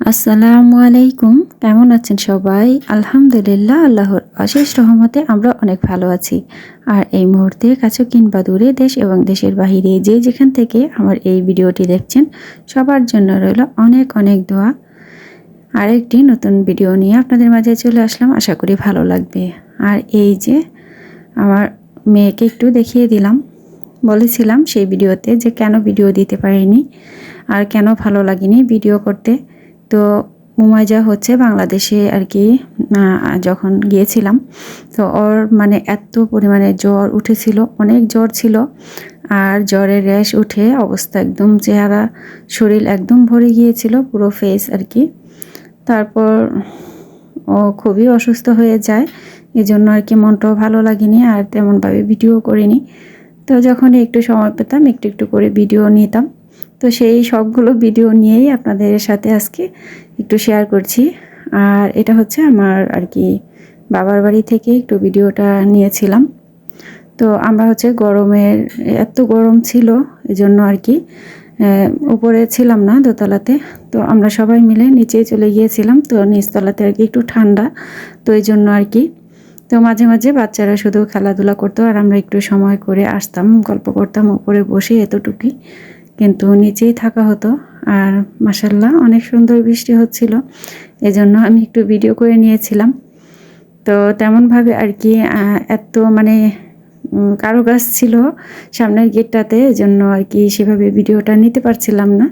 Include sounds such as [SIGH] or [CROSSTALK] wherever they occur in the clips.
আসসালামু আলাইকুম। কেমন আছেন সবাই? আলহামদুলিল্লাহ, আল্লাহর অশেষ রহমতে আমরা অনেক ভালো আছি। আর এই মুহূর্তে কাছে কিংবা দূরে দেশ এবং দেশের বাহিরে যে যেখান থেকে আমার এই ভিডিওটি দেখছেন, সবার জন্য রইল অনেক অনেক দোয়া। আরেকটি নতুন ভিডিও নিয়ে আপনাদের মাঝে চলে আসলাম, আশা করি ভালো লাগবে। আর এই যে আমার মেয়েকে একটু দেখিয়ে দিলাম। বলেছিলাম সেই ভিডিওতে যে কেন ভিডিও দিতে পারিনি, আর কেন ভালো লাগেনি ভিডিও করতে। তো মুমাইজা হচ্ছে বাংলাদেশে আর কি যখন গিয়েছিলাম, তো ওর মানে এত পরিমাণে জ্বর উঠেছিল, অনেক জ্বর ছিল, আর জ্বরের র্যাশ উঠে অবস্থা একদম চেহারা, শরীর একদম ভরে গিয়েছিল, পুরো ফেস আর কি। তারপর ও খুবই অসুস্থ হয়ে যায় এই জন্য আর কি মনটাও ভালো লাগেনি, আর তেমনভাবে ভিডিও করিনি। তো যখন একটু সময় পেতাম, একটু একটু করে ভিডিও নিতাম। তো সেই সবগুলো ভিডিও নিয়েই আপনাদের সাথে আজকে একটু শেয়ার করছি। আর এটা হচ্ছে আমার আর কি বাবার বাড়ি থেকে একটু ভিডিওটা নিয়েছিলাম। তো আমরা হচ্ছে গরমের, এত গরম ছিল এই জন্য আর কি উপরে ছিলাম না দোতলাতে। তো আমরা সবাই মিলে নিচেই চলে গিয়েছিলাম। তো নিচতলাতে আর কি একটু ঠান্ডা, তো এই জন্য আর কি। তো মাঝে মাঝে বাচ্চারা শুধু খেলাধুলা করতো আর আমরা একটু সময় করে আসতাম, গল্প করতাম, উপরে বসে এতটুকুই। কিন্তু নিচেই থাকা হতো। আর মাসাল্লাহ অনেক সুন্দর বৃষ্টি হচ্ছিল। এজন্য আমি একটু ভিডিও করে নিয়েছিলাম। তো তেমনভাবে আর কি এত মানে কারও গাছ ছিল সামনের গেটটাতে, এজন্য আর কি সেভাবে ভিডিওটা নিতে পারছিলাম না,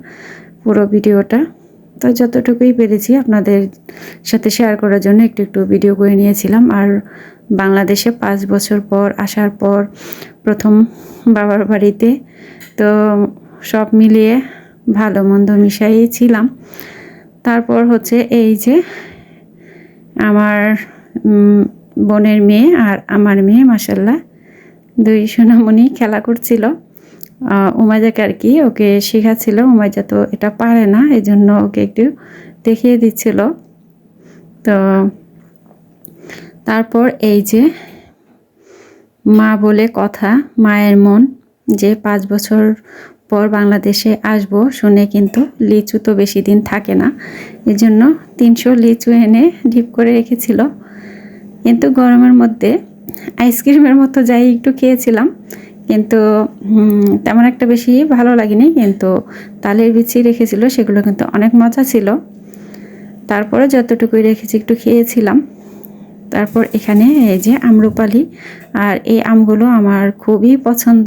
পুরো ভিডিওটা তো যতটুকুই পেরেছি আপনাদের সাথে শেয়ার করার জন্য একটু একটু ভিডিও করে নিয়েছিলাম। আর বাংলাদেশে পাঁচ বছর পর আসার পর প্রথম বাবার বাড়িতে, তো সব মিলিয়ে ভালো মন্দ মিশাই ছিলাম। তারপর হচ্ছে এই যে আমার বোনের মেয়ে আর আমার মেয়ে মাসাল্লাহ দুই সোনামণি খেলা করছিল। উমাজাকে আর কি ওকে শেখাচ্ছিল। উমাজা তো এটা পারে না এই জন্য ওকে একটু দেখিয়ে দিচ্ছিল। তো তারপর এই যে মা বলে কথা, মায়ের মন যে পাঁচ বছর পর বাংলাদেশে আসব শুনে কিন্তু লিচু তো বেশি দিন থাকে না। এই জন্য তিনশো লিচু এনে ডিপ করে রেখেছিল। কিন্তু গরমের মধ্যে আইসক্রিমের মতো যাই একটু খেয়েছিলাম। কিন্তু তেমন একটা বেশি ভালো লাগেনি। কিন্তু তালের বিচি রেখেছিল, সেগুলো কিন্তু অনেক মজা ছিল। তারপরে যতটুকুই রেখেছি একটু খেয়েছিলাম। তারপর এখানে এই যে আমরুপালি, আর এই আমগুলো আমার খুবই পছন্দ।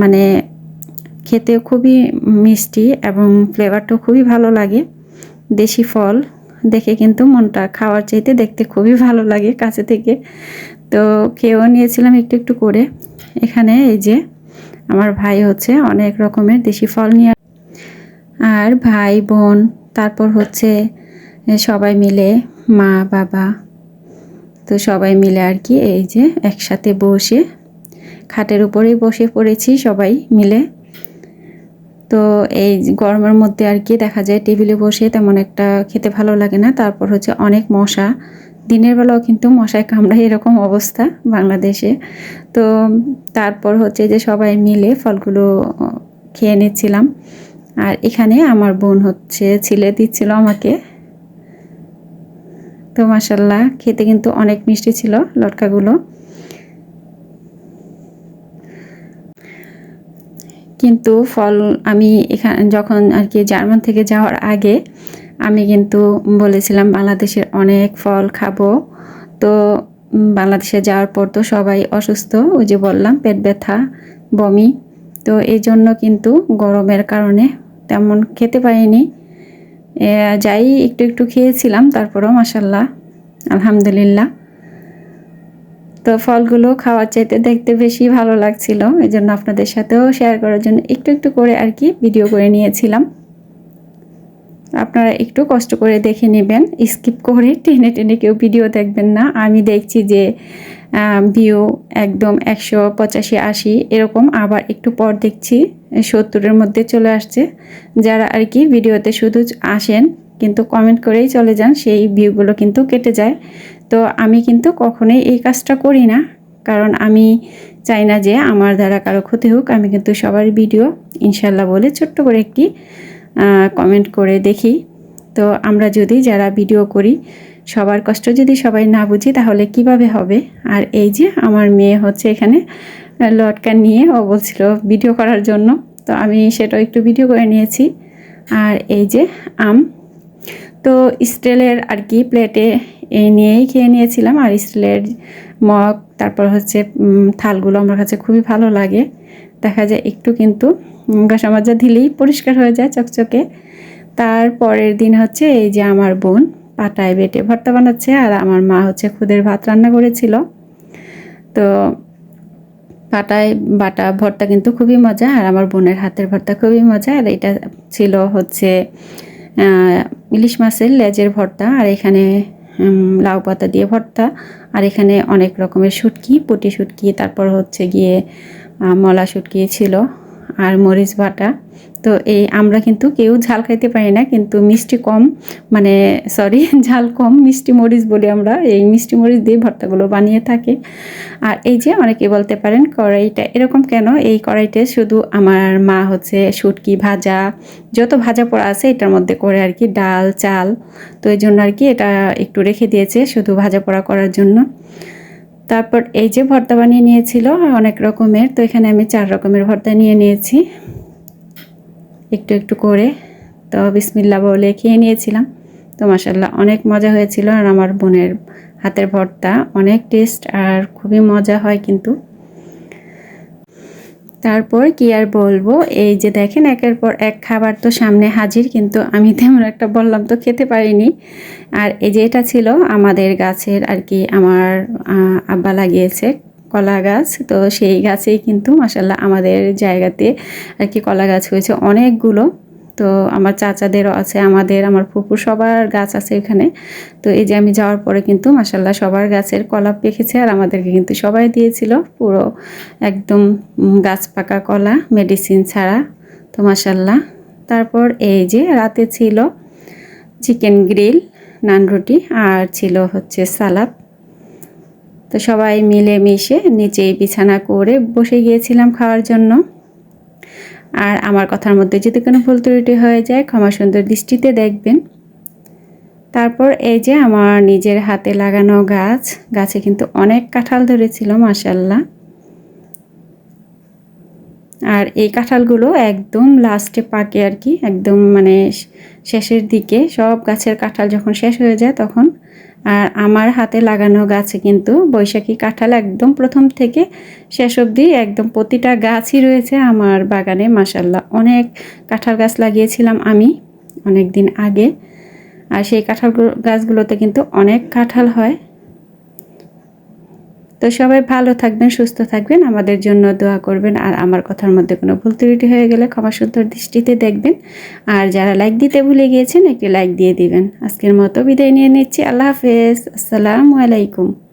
মানে খেতে খুবই মিষ্টি এবং ফ্লেভারটাও খুবই ভালো লাগে। দেশি ফল দেখে কিন্তু মনটা খাওয়ার চাইতে দেখতে খুবই ভালো লাগে কাছে থেকে। তো খেয়েও নিয়েছিলাম একটু একটু করে। এখানে এই যে আমার ভাই হচ্ছে অনেক রকমের দেশি ফল নিয়ে আর ভাই, বোন, তারপর হচ্ছে সবাই মিলে মা, বাবা। তো সবাই মিলে আর কি এই যে একসাথে বসে খাটের উপরেই বসে পড়েছি সবাই মিলে। তো এই গরমের মধ্যে আর কি দেখা যায় টেবিলে বসে তেমন একটা খেতে ভালো লাগে না। তারপর হচ্ছে অনেক মশা। দিনের বেলাও কিন্তু মশায় কামড়ায় এরকম অবস্থা বাংলাদেশে। তো তারপর হচ্ছে যে সবাই মিলে ফলগুলো খেয়ে নিচ্ছিলাম। আর এখানে আমার বোন হচ্ছে ছিলে দিচ্ছিল আমাকে। তো মাসাল্লাহ খেতে কিন্তু অনেক মিষ্টি ছিল লটকাগুলো। কিন্তু ফল আমি এখানে, যখন আর কি জার্মান থেকে যাওয়ার আগে আমি কিন্তু বলেছিলাম বাংলাদেশের অনেক ফল খাব। তো বাংলাদেশে যাওয়ার পর তো সবাই অসুস্থ, ওই যে বললাম পেট ব্যথা, বমি। তো এই জন্য কিন্তু গরমের কারণে তেমন খেতে পারিনি। যাই একটু একটু খেয়েছিলাম, তারপরও মাসাল্লাহ আলহামদুলিল্লাহ। তো ফলগুলো খাওয়ার চাইতে দেখতে বেশি ভালো লাগছিল। এই জন্য আপনাদের সাথেও শেয়ার করার জন্য একটু একটু করে আর কি ভিডিও করে নিয়েছিলাম। আপনারা একটু কষ্ট করে দেখে নেবেন স্কিপ করে টেনে টেনে কেউ ভিডিও দেখবেন না। আমি দেখছি যে ভিউ একদম একশো পঁচাশি, আশি, এরকম আবার একটু পর দেখছি সত্তরের মধ্যে চলে আসছে। যারা আর কি ভিডিওতে শুধু আসেন, কিন্তু কমেন্ট করেই চলে যান, সেই ভিউগুলো কিন্তু কেটে যায়। তো আমি কিন্তু কখনোই এই কাজটা করি না। কারণ আমি চাই না যে আমার দ্বারা কারও ক্ষতি হোক। আমি কিন্তু সবার ভিডিও ইনশাল্লাহ বলে ছোট্ট করে একটি কমেন্ট করে দেখি। তো আমরা যদি যারা ভিডিও করি, সবার কষ্ট যদি সবাই না বুঝি তাহলে কীভাবে হবে? আর এই যে আমার মেয়ে হচ্ছে এখানে লটকা নিয়ে ও বলছিল ভিডিও করার জন্য। তো আমি সেটাও একটু ভিডিও করে নিয়েছি। আর এই যে আম তো স্টিলের আর কি প্লেটে এই নিয়েই খেয়ে নিয়েছিলাম। আর স্টিলের মগ, তারপর হচ্ছে থালগুলো আমার কাছে খুবই ভালো লাগে। দেখা যায় একটু কিন্তু ঘষা মাজা দিলেই পরিষ্কার হয়ে যায় চকচকে। তারপরের দিন হচ্ছে এই যে আমার বোন পাটায় বেটে ভর্তা বানাচ্ছে আর আমার মা হচ্ছে খুদের ভাত রান্না করেছিল। তো পাটায় বাটা ভর্তা কিন্তু খুবই মজা আর আমার বোনের হাতের ভর্তা খুবই মজা। আর এটা ছিল হচ্ছে ইলিশ মাছের লেজের ভর্তা, আর এখানে লাউ পাতা দিয়ে ভর্তা, আর এখানে অনেক রকমের শুটকি, পুটি শুটকি, তারপর হচ্ছে গিয়ে মলা শুটকি ছিল। আর মরিচ বাটা। তো এই আমরা কিন্তু কেউ ঝাল খাইতে পারি না, কিন্তু মিষ্টি কম মানে সরি [LAUGHS] ঝাল কম, মিষ্টি মরিচ বলি আমরা এই মিষ্টি মরিচ দিয়ে ভর্তাগুলো বানিয়ে থাকি। আর এই যে অনেকে বলতে পারেন কড়াইটা, এরকম কেন? এই কড়াইতে শুধু আমার মা হচ্ছে শুটকি ভাজা, যত ভাজা পোড়া আছে এটার মধ্যে করে আর কি ডাল, চাল। তো এই জন্য আর কি এটা একটু রেখে দিয়েছে শুধু ভাজা পোড়া করার জন্য। তারপর এই যে ভর্তা বানিয়ে নিয়েছিল, অনেক রকমের, তো এখানে আমি চার রকমের ভর্তা নিয়ে নিয়েছি। একটু একটু করে, তো বিসমিল্লা বলে খেয়ে নিয়েছিলাম। তো মাসাল্লাহ অনেক মজা হয়েছিল, আর আমার বোনের হাতের ভর্তা অনেক টেস্ট, আর খুবই মজা হয় কিন্তু। তারপর কি আর বলব? এই যে দেখেন, একের পর এক খাবার তো সামনে হাজির, কিন্তু আমি তেমন একটা বললাম তো খেতে পারিনি। আর এই যে এটা ছিল আমাদের গাছের আর কি, আমার আব্বা লাগিয়েছে কলা গাছ। তো সেই গাছেই কিন্তু মাসাল্লাহ আমাদের জায়গাতে আর কি কলা গাছ হয়েছে অনেকগুলো। তো আমার চাচাদেরও আছে, আমাদের, আমার ফুপুর সবার গাছ আছে এখানে। তো এই যে আমি যাওয়ার পরে কিন্তু মাসাল্লাহ সবার গাছের কলা পেকেছে আর আমাদেরকে কিন্তু সবাই দিয়েছিল পুরো একদম গাছ পাকা কলা মেডিসিন ছাড়া। তো মাসাল্লাহ তারপর এই যে রাতে ছিল চিকেন গ্রিল নান রুটি আর ছিল হচ্ছে সালাদ। তো সবাই মিলে মিশে নিচেই বিছানা করে বসে গিয়েছিলাম খাওয়ার জন্য। আর আমার কথার মধ্যে যদি কোনো ভুল ত্রুটি হয়ে যায়, ক্ষমা সুন্দর দৃষ্টিতে দেখবেন। তারপর এই যে আমার নিজের হাতে লাগানো গাছ, গাছে কিন্তু অনেক কাঁঠাল ধরেছিল মাসাল্লাহ আর এই কাঁঠালগুলো একদম লাস্টে পাকে আর কি, একদম মানে শেষের দিকে সব গাছের কাঁঠাল যখন শেষ হয়ে যায়, তখন আর আমার হাতে লাগানো গাছে কিন্তু বৈশাখী কাঁঠাল একদম প্রথম থেকে শেষ অবধি একদম প্রতিটা গাছই রয়েছে আমার বাগানে মাসাল্লাহ অনেক কাঁঠাল গাছ লাগিয়েছিলাম আমি অনেক দিন আগে। আর সেই কাঁঠাল গাছগুলোতে কিন্তু অনেক কাঁঠাল হয়। তো সবাই ভালো থাকবেন, সুস্থ থাকবেন, আমাদের জন্য দোয়া করবেন। আর আমার কথার মধ্যে কোনো ভুল ত্রুটি হয়ে গেলে ক্ষমা সুন্দর দৃষ্টিতে দেখবেন। আর যারা লাইক দিতে ভুলে গিয়েছেন, একটি লাইক দিয়ে দিবেন। আজকের মতো বিদায় নিয়ে নিচ্ছি। আল্লাহ হাফেজ। আসসালামু আলাইকুম।